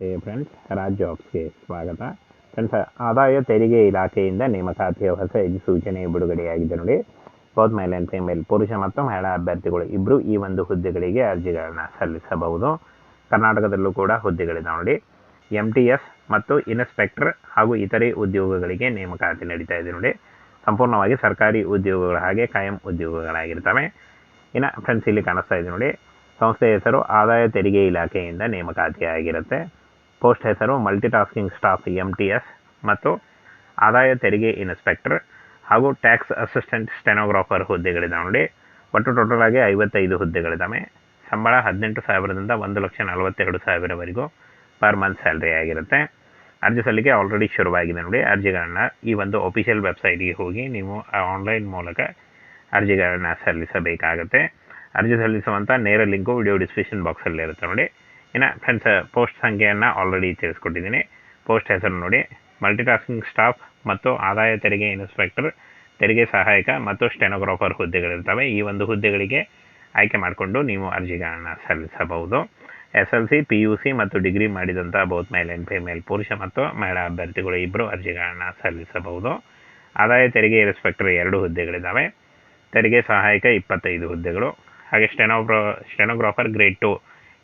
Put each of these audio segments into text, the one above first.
Friends ರಾಜ್ಯ ಸ್ವಾಗತ. Friends ಆದಾಯ ತೆರಿಗೆ ಇಲಾಖೆಯಿಂದ ನೇಮಕಾತಿಯ ಹೊಸ ಸೂಚನೆ ಬಿಡುಗಡೆಯಾಗಿದೆ ನೋಡಿ. ಬೋತ್ ಮೇಲ್ ಆ್ಯಂಡ್ ಪುರುಷ ಮತ್ತು ಮಹಿಳಾ ಅಭ್ಯರ್ಥಿಗಳು ಇಬ್ಬರು ಈ ಒಂದು ಹುದ್ದೆಗಳಿಗೆ ಅರ್ಜಿಗಳನ್ನು ಸಲ್ಲಿಸಬಹುದು. ಕರ್ನಾಟಕದಲ್ಲೂ ಕೂಡ ಹುದ್ದೆಗಳಿದೆ ನೋಡಿ. ಎಂ ಮತ್ತು ಇನ್ಸ್ಪೆಕ್ಟರ್ ಹಾಗೂ ಇತರೆ ಉದ್ಯೋಗಗಳಿಗೆ ನೇಮಕಾತಿ ನಡೀತಾ ಇದೆ ನೋಡಿ. ಸಂಪೂರ್ಣವಾಗಿ ಸರ್ಕಾರಿ ಉದ್ಯೋಗಗಳ ಹಾಗೆ ಕಾಯಂ ಉದ್ಯೋಗಗಳಾಗಿರ್ತವೆ. ಇನ್ನು ಫ್ರೆಂಡ್ಸ್ ಇಲ್ಲಿ ಕಾಣಿಸ್ತಾ ಇದೆ ನೋಡಿ. ಸಂಸ್ಥೆ ಹೆಸರು ಆದಾಯ ತೆರಿಗೆ ಇಲಾಖೆಯಿಂದ ನೇಮಕಾತಿ ಆಗಿರುತ್ತೆ ಪೋಸ್ಟ್ ಹೆಸರು multitasking staff M T S ಮತ್ತು ಆದಾಯ ತೆರಿಗೆ ಇನ್ಸ್ಪೆಕ್ಟರ್ ಹಾಗೂ ಟ್ಯಾಕ್ಸ್ ಅಸಿಸ್ಟೆಂಟ್ ಸ್ಟೆನೋಗ್ರಾಫರ್ ಹುದ್ದೆಗಳಿದ್ದಾವೆ ನೋಡಿ. ಒಟ್ಟು ಟೋಟಲ್ ಆಗಿ ಐವತ್ತೈದು ಹುದ್ದೆಗಳಿದ್ದಾವೆ. ಸಂಬಳ ಹದಿನೆಂಟು ಸಾವಿರದಿಂದ ಒಂದು ಲಕ್ಷ ನಲವತ್ತೆರಡು ಸಾವಿರವರೆಗೂ ಪರ್ ಮಂತ್ ಸ್ಯಾಲ್ರಿ ಆಗಿರುತ್ತೆ. ಅರ್ಜಿ ಸಲ್ಲಿಕೆ ಆಲ್ರೆಡಿ ಶುರುವಾಗಿದೆ ನೋಡಿ. ಅರ್ಜಿಗಳನ್ನು ಈ ಒಂದು ಒಫಿಷಿಯಲ್ ವೆಬ್ಸೈಟ್ಗೆ ಹೋಗಿ ನೀವು ಆನ್ಲೈನ್ ಮೂಲಕ ಅರ್ಜಿಗಳನ್ನು ಸಲ್ಲಿಸಬೇಕಾಗುತ್ತೆ. ಅರ್ಜಿ ಸಲ್ಲಿಸುವಂಥ ನೇರ ಲಿಂಕು ವಿಡಿಯೋ ಡಿಸ್ಕ್ರಿಪ್ಷನ್ ಬಾಕ್ಸಲ್ಲಿ ಇರುತ್ತೆ ನೋಡಿ. ಇನ್ನು ಫ್ರೆಂಡ್ಸ್ ಪೋಸ್ಟ್ ಸಂಖ್ಯೆಯನ್ನು ಆಲ್ರೆಡಿ ತಿಳಿಸ್ಕೊಟ್ಟಿದ್ದೀನಿ. ಪೋಸ್ಟ್ ಹೆಸರು ನೋಡಿ. ಮಲ್ಟಿಟಾಸ್ಕಿಂಗ್ ಸ್ಟಾಫ್ ಮತ್ತು ಆದಾಯ ತೆರಿಗೆ ಇನ್ಸ್ಪೆಕ್ಟರ್ ತೆರಿಗೆ ಸಹಾಯಕ ಮತ್ತು ಸ್ಟೆನೋಗ್ರಾಫರ್ ಹುದ್ದೆಗಳಿರ್ತವೆ. ಈ ಒಂದು ಹುದ್ದೆಗಳಿಗೆ ಆಯ್ಕೆ ಮಾಡಿಕೊಂಡು ನೀವು ಅರ್ಜಿಗಳನ್ನು ಸಲ್ಲಿಸಬಹುದು. S L C P U C ಮತ್ತು ಡಿಗ್ರಿ ಮಾಡಿದಂಥ ಬೌತ್ ಮೇಲ್ ಆ್ಯಂಡ್ ಫಿಮೇಲ್ ಪುರುಷ ಮತ್ತು ಮಹಿಳಾ ಅಭ್ಯರ್ಥಿಗಳು ಇಬ್ಬರು ಅರ್ಜಿಗಳನ್ನು ಸಲ್ಲಿಸಬಹುದು. ಆದಾಯ ತೆರಿಗೆ ಇನ್ಸ್ಪೆಕ್ಟರ್ ಎರಡು ಹುದ್ದೆಗಳಿದ್ದಾವೆ ತೆರಿಗೆ ಸಹಾಯಕ ಇಪ್ಪತ್ತೈದು ಹುದ್ದೆಗಳು. ಹಾಗೆ ಸ್ಟೆನೋಗ್ರಾ ಸ್ಟೆನೋಗ್ರಾಫರ್ ಗ್ರೇಡ್ ಟು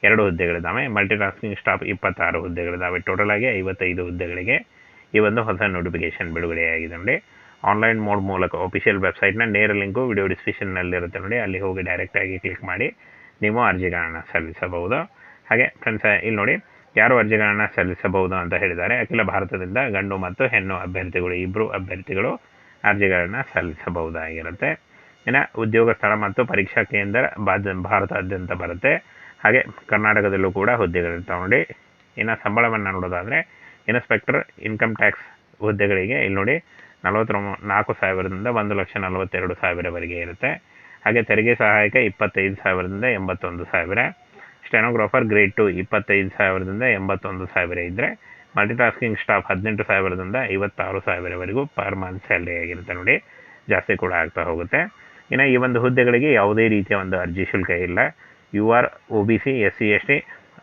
ಎರಡು ಹುದ್ದೆಗಳಿದ್ದಾವೆ. ಮಲ್ಟಿಟಾಸ್ಕಿಂಗ್ ಸ್ಟಾಫ್ ಇಪ್ಪತ್ತಾರು ಹುದ್ದೆಗಳಿದ್ದಾವೆ. ಟೋಟಲ್ ಆಗಿ ಐವತ್ತೈದು ಹುದ್ದೆಗಳಿಗೆ ಈ ಒಂದು ಹೊಸ ನೋಟಿಫಿಕೇಶನ್ ಬಿಡುಗಡೆಯಾಗಿದೆ ನೋಡಿ. ಆನ್ಲೈನ್ ಮೋಡ್ ಮೂಲಕ ಒಫಿಷಿಯಲ್ ವೆಬ್ಸೈಟ್ನ ನೇರ ಲಿಂಕು ವಿಡಿಯೋ ಡಿಸ್ಕ್ರಿಪ್ಷನ್ನಲ್ಲಿರುತ್ತೆ ನೋಡಿ. ಅಲ್ಲಿ ಹೋಗಿ ಡೈರೆಕ್ಟಾಗಿ ಕ್ಲಿಕ್ ಮಾಡಿ ನೀವು ಅರ್ಜಿಗಳನ್ನು ಸಲ್ಲಿಸಬಹುದು. ಹಾಗೆ ಫ್ರೆಂಡ್ಸ್ ಇಲ್ಲಿ ನೋಡಿ. ಯಾರು ಅರ್ಜಿಗಳನ್ನು ಸಲ್ಲಿಸಬಹುದು ಅಂತ ಹೇಳಿದ್ದಾರೆ. ಅಖಿಲ ಭಾರತದಿಂದ ಗಂಡು ಮತ್ತು ಹೆಣ್ಣು ಅಭ್ಯರ್ಥಿಗಳು ಇಬ್ಬರು ಅಭ್ಯರ್ಥಿಗಳು ಅರ್ಜಿಗಳನ್ನು ಸಲ್ಲಿಸಬಹುದಾಗಿರುತ್ತೆ. ಇನ್ನು ಉದ್ಯೋಗ ಸ್ಥಳ ಮತ್ತು ಪರೀಕ್ಷಾ ಕೇಂದ್ರ ಭಾರತಾದ್ಯಂತ ಬರುತ್ತೆ. ಹಾಗೆ ಕರ್ನಾಟಕದಲ್ಲೂ ಕೂಡ ಹುದ್ದೆಗಳನ್ನು ತಗೊಂಡು ಇನ್ನು ಸಂಬಳವನ್ನು ನೋಡೋದಾದರೆ ಇನ್ಸ್ಪೆಕ್ಟರ್ ಇನ್ಕಮ್ ಟ್ಯಾಕ್ಸ್ ಹುದ್ದೆಗಳಿಗೆ ಇಲ್ಲಿ ನೋಡಿ ನಲವತ್ತರ ನಾಲ್ಕು ಸಾವಿರದಿಂದ ಒಂದು ಲಕ್ಷ ನಲವತ್ತೆರಡು ಸಾವಿರವರೆಗೆ ಇರುತ್ತೆ. ಹಾಗೆ ತೆರಿಗೆ ಸಹಾಯಕ ಇಪ್ಪತ್ತೈದು ಸಾವಿರದಿಂದ ಎಂಬತ್ತೊಂದು ಸಾವಿರ. ಸ್ಟೆನೋಗ್ರಾಫರ್ ಗ್ರೇಡ್ ಟು ಇಪ್ಪತ್ತೈದು ಸಾವಿರದಿಂದ ಎಂಬತ್ತೊಂದು ಸಾವಿರ ಇದ್ದರೆ ಮಲ್ಟಿಟಾಸ್ಕಿಂಗ್ ಸ್ಟಾಫ್ ಹದಿನೆಂಟು ಸಾವಿರದಿಂದ ಐವತ್ತಾರು ಸಾವಿರವರೆಗೂ ಪರ್ ಮಂತ್ ಸ್ಯಾಲ್ರಿ ಆಗಿರುತ್ತೆ ನೋಡಿ. ಜಾಸ್ತಿ ಕೂಡ ಆಗ್ತಾ ಹೋಗುತ್ತೆ. ಇನ್ನು ಈ ಒಂದು ಹುದ್ದೆಗಳಿಗೆ ಯಾವುದೇ ರೀತಿಯ ಒಂದು ಅರ್ಜಿ ಶುಲ್ಕ ಇಲ್ಲ. U R, O B C, S C, S T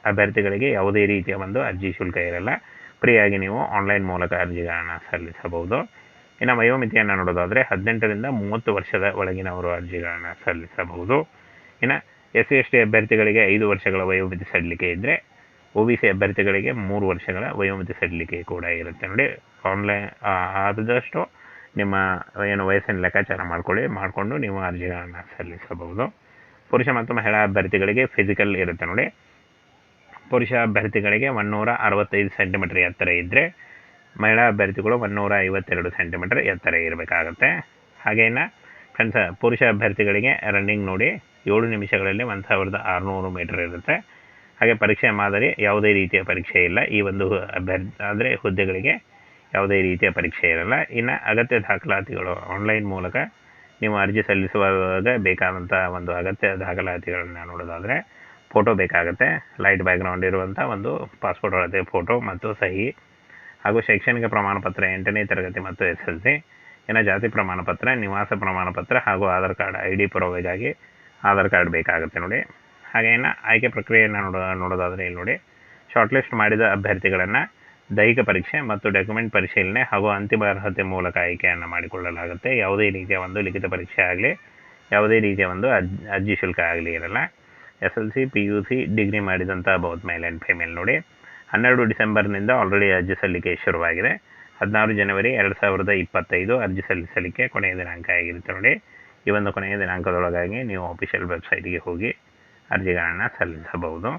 ಅಭ್ಯರ್ಥಿಗಳಿಗೆ ಯಾವುದೇ ರೀತಿಯ ಒಂದು ಅರ್ಜಿ ಶುಲ್ಕ ಇರಲ್ಲ. ಫ್ರೀಯಾಗಿ ನೀವು ಆನ್ಲೈನ್ ಮೂಲಕ ಅರ್ಜಿಗಳನ್ನು ಸಲ್ಲಿಸಬಹುದು. ಇನ್ನು ವಯೋಮಿತಿಯನ್ನು ನೋಡೋದಾದರೆ ಹದಿನೆಂಟರಿಂದ ಮೂವತ್ತು ವರ್ಷದ ಒಳಗಿನವರು ಅರ್ಜಿಗಳನ್ನು ಸಲ್ಲಿಸಬಹುದು. ಇನ್ನು ಎಸ್ ಸಿ, ಎಸ್ ಟಿ ಅಭ್ಯರ್ಥಿಗಳಿಗೆ ಐದು ವರ್ಷಗಳ ವಯೋಮಿತಿ ಸಡಿಲಿಕೆ ಇದ್ದರೆ ಒ ಬಿ ಸಿ ಅಭ್ಯರ್ಥಿಗಳಿಗೆ ಮೂರು ವರ್ಷಗಳ ವಯೋಮಿತಿ ಸಡಿಲಿಕೆ ಕೂಡ ಇರುತ್ತೆ. ನೋಡಿ ಆನ್ಲೈನ್ ಆದಷ್ಟು ನಿಮ್ಮ ಏನು ವಯಸ್ಸಿನ ಲೆಕ್ಕಾಚಾರ ಮಾಡ್ಕೊಳ್ಳಿ, ಮಾಡಿಕೊಂಡು ನೀವು ಅರ್ಜಿಗಳನ್ನು ಸಲ್ಲಿಸಬಹುದು. ಪುರುಷ ಮತ್ತು ಮಹಿಳಾ ಅಭ್ಯರ್ಥಿಗಳಿಗೆ ಫಿಸಿಕಲ್ ಇರುತ್ತೆ ನೋಡಿ. ಪುರುಷ ಅಭ್ಯರ್ಥಿಗಳಿಗೆ ಒನ್ನೂರ ಅರವತ್ತೈದು ಸೆಂಟಿಮೀಟರ್ ಎತ್ತರ ಇದ್ದರೆ ಮಹಿಳಾ ಅಭ್ಯರ್ಥಿಗಳು ಒನ್ನೂರ ಐವತ್ತೆರಡು ಸೆಂಟಿಮೀಟರ್ ಎತ್ತರ ಇರಬೇಕಾಗತ್ತೆ. ಹಾಗೇನ ಫ್ರೆಂಡ್ಸ್ ಪುರುಷ ಅಭ್ಯರ್ಥಿಗಳಿಗೆ ರನ್ನಿಂಗ್ ನೋಡಿ ಏಳು ನಿಮಿಷಗಳಲ್ಲಿ ಒಂದು ಸಾವಿರದ ಆರುನೂರು ಮೀಟರ್ ಇರುತ್ತೆ. ಹಾಗೆ ಪರೀಕ್ಷೆ ಮಾದರಿ ಯಾವುದೇ ರೀತಿಯ ಪರೀಕ್ಷೆ ಇಲ್ಲ. ಈ ಒಂದು ಅಭ್ಯರ್ಥಿ ಅಂದರೆ ಹುದ್ದೆಗಳಿಗೆ ಯಾವುದೇ ರೀತಿಯ ಪರೀಕ್ಷೆ ಇರಲ್ಲ. ಇನ್ನು ಅಗತ್ಯ ದಾಖಲಾತಿಗಳು ಆನ್ಲೈನ್ ಮೂಲಕ ನೀವು ಅರ್ಜಿ ಸಲ್ಲಿಸುವಾಗ ಬೇಕಾದಂಥ ಒಂದು ಅಗತ್ಯ ದಾಖಲಾತಿಗಳನ್ನು ನೋಡೋದಾದರೆ ಫೋಟೋ ಬೇಕಾಗುತ್ತೆ ಲೈಟ್ ಬ್ಯಾಕ್ಗ್ರೌಂಡ್ ಇರುವಂಥ ಒಂದು ಪಾಸ್ಪೋರ್ಟ್ ಅಳತೆ ಫೋಟೋ ಮತ್ತು ಸಹಿ ಹಾಗೂ ಶೈಕ್ಷಣಿಕ ಪ್ರಮಾಣಪತ್ರ, ಎಂಟನೇ ತರಗತಿ ಮತ್ತು ಎಸ್ ಎಲ್ ಸಿ ಇನ್ನು ಜಾತಿ ಪ್ರಮಾಣಪತ್ರ, ನಿವಾಸ ಪ್ರಮಾಣಪತ್ರ ಹಾಗೂ ಆಧಾರ್ ಕಾರ್ಡ್ ಐ ಡಿ ಪುರಾವೆಗಾಗಿ ಆಧಾರ್ ಕಾರ್ಡ್ ಬೇಕಾಗುತ್ತೆ ನೋಡಿ. ಹಾಗೆ ಇನ್ನು ಆಯ್ಕೆ ಪ್ರಕ್ರಿಯೆಯನ್ನು ನೋಡೋ, ನೋಡೋದಾದರೆ ಇಲ್ಲಿ ನೋಡಿ. ಶಾರ್ಟ್ ಲಿಸ್ಟ್ ಮಾಡಿದ ಅಭ್ಯರ್ಥಿಗಳನ್ನು ದೈಹಿಕ ಪರೀಕ್ಷೆ ಮತ್ತು ಡಾಕ್ಯುಮೆಂಟ್ ಪರಿಶೀಲನೆ ಹಾಗೂ ಅಂತಿಮ ಅರ್ಹತೆ ಮೂಲಕ ಆಯ್ಕೆಯನ್ನು ಮಾಡಿಕೊಳ್ಳಲಾಗುತ್ತೆ. ಯಾವುದೇ ರೀತಿಯ ಒಂದು ಲಿಖಿತ ಪರೀಕ್ಷೆ ಆಗಲಿ, ಯಾವುದೇ ರೀತಿಯ ಒಂದು ಅರ್ಜಿ ಶುಲ್ಕ ಆಗಲಿ ಇರಲ್ಲ. S L C, P U C degree ಮಾಡಿದಂಥ ಬೌತ್ ಮೇಲ್ ಆ್ಯಂಡ್ ಫಿಮೇಲ್ ನೋಡಿ. ಹನ್ನೆರಡು ಡಿಸೆಂಬರ್ನಿಂದ ಆಲ್ರೆಡಿ ಅರ್ಜಿ ಸಲ್ಲಿಕೆ ಶುರುವಾಗಿದೆ. ಹದಿನಾರು ಜನವರಿ ಎರಡು ಸಾವಿರದ ಇಪ್ಪತ್ತೈದು ಅರ್ಜಿ ಸಲ್ಲಿಸಲಿಕ್ಕೆ ಕೊನೆಯ ದಿನಾಂಕ ಆಗಿರುತ್ತೆ ನೋಡಿ. ಈ ಒಂದು ಕೊನೆಯ ದಿನಾಂಕದೊಳಗಾಗಿ ನೀವು ಅಫಿಷಿಯಲ್ ವೆಬ್ಸೈಟ್ಗೆ ಹೋಗಿ ಅರ್ಜಿಗಳನ್ನು ಸಲ್ಲಿಸಬಹುದು.